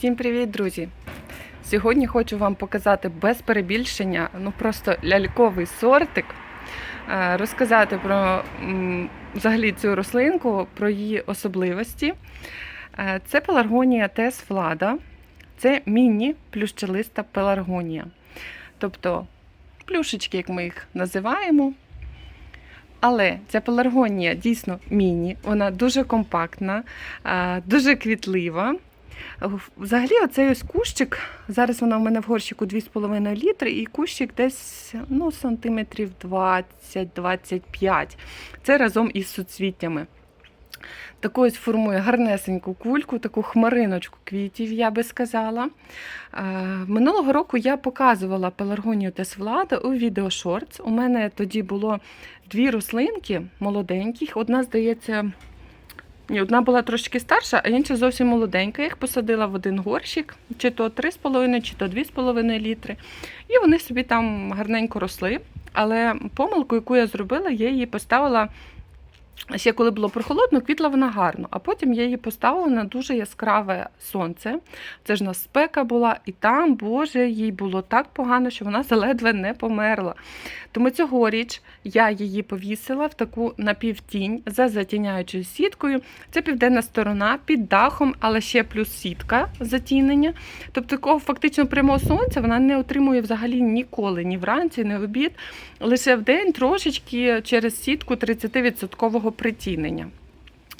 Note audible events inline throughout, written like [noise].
Всім привіт, друзі! Сьогодні хочу вам показати без перебільшення, ну просто ляльковий сортик, е, розказати про взагалі цю рослинку, про її особливості. Е, Це пеларгонія Тес Флада, це міні-плющелиста пеларгонія. Тобто плюшечки, як ми їх називаємо. Але ця пеларгонія дійсно міні, вона дуже компактна, е, дуже квітлива. Взагалі, оцей ось кущик, зараз вона в мене в горщику 2,5 літри, і кущик десь ну, сантиметрів 20-25. Це разом із суцвіттями. Таку ось формує гарнесеньку кульку, таку хмариночку квітів, я би сказала. Е, Минулого року я показувала пеларгонію Тесвлада у відео Шортс. У мене тоді було дві рослинки молоденьких. Одна, здається, ні, одна була трошки старша, а інша зовсім молоденька. Я їх посадила в один горщик, чи то 3,5, чи то 2,5 літри. І вони собі там гарненько росли. Але помилку, яку я зробила, я її поставила. Ще коли було прохолодно, квітла вона гарно, а потім я її поставила на дуже яскраве сонце. Це ж у нас спека була, і там, Боже, їй було так погано, що вона заледве не померла. Тому цьогоріч я її повісила в таку напівтінь за затіняючою сіткою. Це південна сторона під дахом, але ще плюс сітка затінення. Тобто такого фактично прямого сонця вона не отримує взагалі ніколи, ні вранці, ні в обід. Лише в день трошечки через сітку 30% притінення.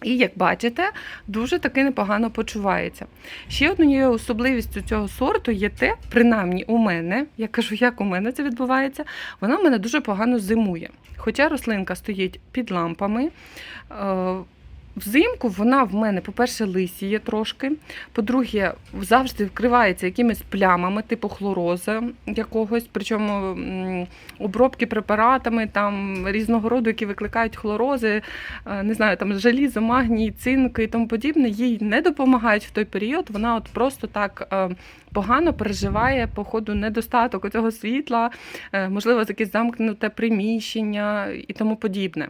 І, як бачите, дуже таки непогано почувається. Ще однією особливістю цього сорту є те, принаймні у мене, я кажу, як у мене це відбувається, вона в мене дуже погано зимує. Хоча рослинка стоїть під лампами. Взимку вона в мене, по-перше, лисіє трошки. По-друге, завжди вкривається якимись плямами, типу хлороза якогось, причому обробки препаратами там різного роду, які викликають хлорози, е, не знаю, там желізо, магній, цинк і тому подібне, їй не допомагають в той період. Вона от просто так е, погано переживає по ходу недостаток цього світла, е, можливо, якесь замкнуте приміщення і тому подібне.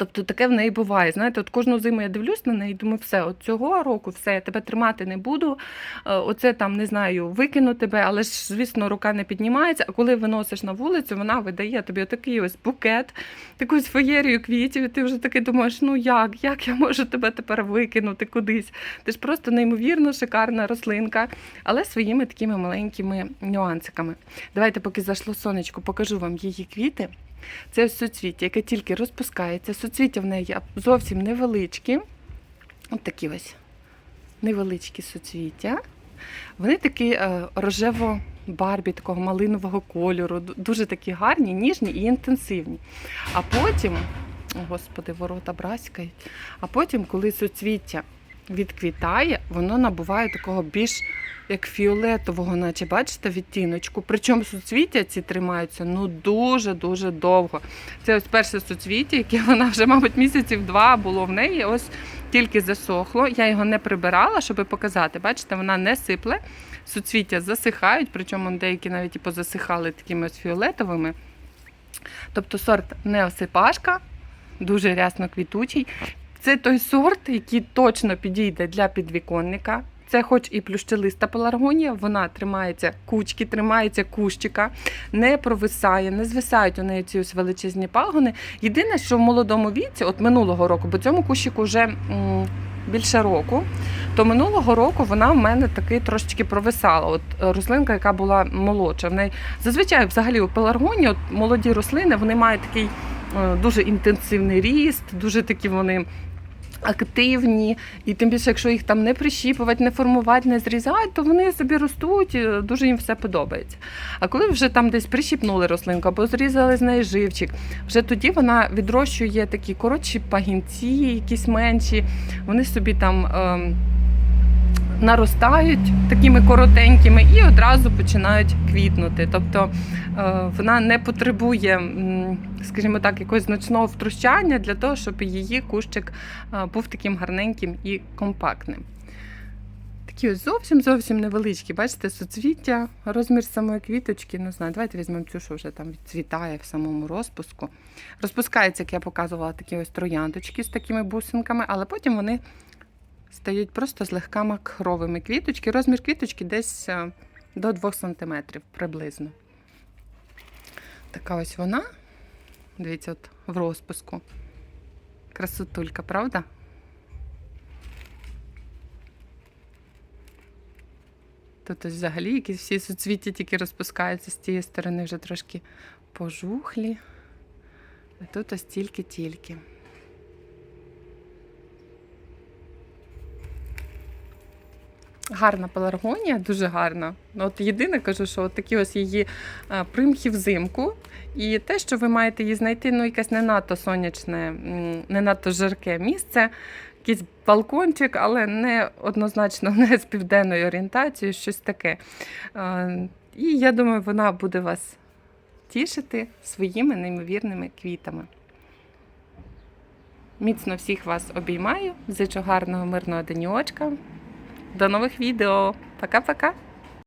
Тобто таке в неї буває. Знаєте, от кожну зиму я дивлюсь на неї думаю, все, от цього року все, я тебе тримати не буду. Е, Оце там не знаю, викину тебе, але ж, звісно, рука не піднімається. А коли виносиш на вулицю, вона видає тобі отакий ось букет, таку ось феєрію квітів, і ти вже таки думаєш, ну як, як я можу тебе тепер викинути кудись? Ти ж просто неймовірно шикарна рослинка, але своїми такими маленькими нюансиками. Давайте, поки зайшло сонечко, покажу вам її квіти. Це ось суцвіття, яке тільки розпускається. Суцвіття в неї зовсім невеличкі. От такі ось невеличкі соцвіття. Вони такі е, рожево-барбі, такого малинового кольору, дуже такі гарні, ніжні і інтенсивні. А потім, о, господи, ворота браськають. А потім, коли суцвіття відквітає, воно набуває такого більш як фіолетового, наче бачите, відтіночку. Причому суцвіття ці тримаються ну дуже-дуже довго. Це ось перше суцвіття, яке [laughs] вона вже, мабуть, місяців два було в неї. Ось тільки засохло. Я його не прибирала, щоб показати. Бачите, вона не сипле. Суцвіття засихають, причому деякі навіть і позасихали такими ось фіолетовими. Тобто сорт неосипашка, дуже рясно квітучий. Це той сорт, який точно підійде для підвіконника. Це хоч і плющелиста пеларгонія, вона тримається кучки, тримається кущика, не провисає, не звисають у неї ці ось величезні пагони. Єдине, що в молодому віці, от минулого року, бо цьому кущику вже м, більше року, то минулого року вона в мене таки трошечки провисала. От е, рослинка, яка була молодша. В неї зазвичай, взагалі, у пеларгонії, от молоді рослини, вони мають такий е, дуже інтенсивний ріст, дуже такі вони активні, і тим більше, якщо їх там не прищіпувати, не формувати, не зрізати, то вони собі ростуть, і дуже їм все подобається. А коли вже там десь прищіпнули рослинку або зрізали з неї живчик, вже тоді вона відрощує такі коротші пагінці, якісь менші, вони собі там. ем, Наростають такими коротенькими і одразу починають квітнути. Тобто е, вона не потребує, скажімо так, якогось значного втручання для того, щоб її кущик е, був таким гарненьким і компактним. Такі ось зовсім зовсім невеличкі, бачите, суцвіття, розмір самої квіточки, не знаю, давайте візьмемо цю, що вже там відцвітає в самому розпуску. Розпускається, як я показувала, такі ось трояндочки з такими бусинками, але потім вони стають просто злегка макровими квіточки. Розмір квіточки десь е, до 2 см приблизно. Така ось вона. Дивіться, от в розпуску. Красотулька, правда? Тут ось взагалі якісь всі суцвіття тільки розпускаються з тієї сторони вже трошки пожухлі. А тут ось тільки-тільки. Гарна пеларгонія, дуже гарна. Ну, От єдине кажу, що от такі ось її е, примхи взимку. І те, що ви маєте її знайти, ну якесь не надто сонячне, не надто жарке місце, якийсь балкончик, але не однозначно [laughs] не з південною орієнтацією, щось таке. Е, І я думаю, вона буде вас тішити своїми неймовірними квітами. Міцно всіх вас обіймаю. Зичу гарного мирного денечка. До нових відео. Пока-пока.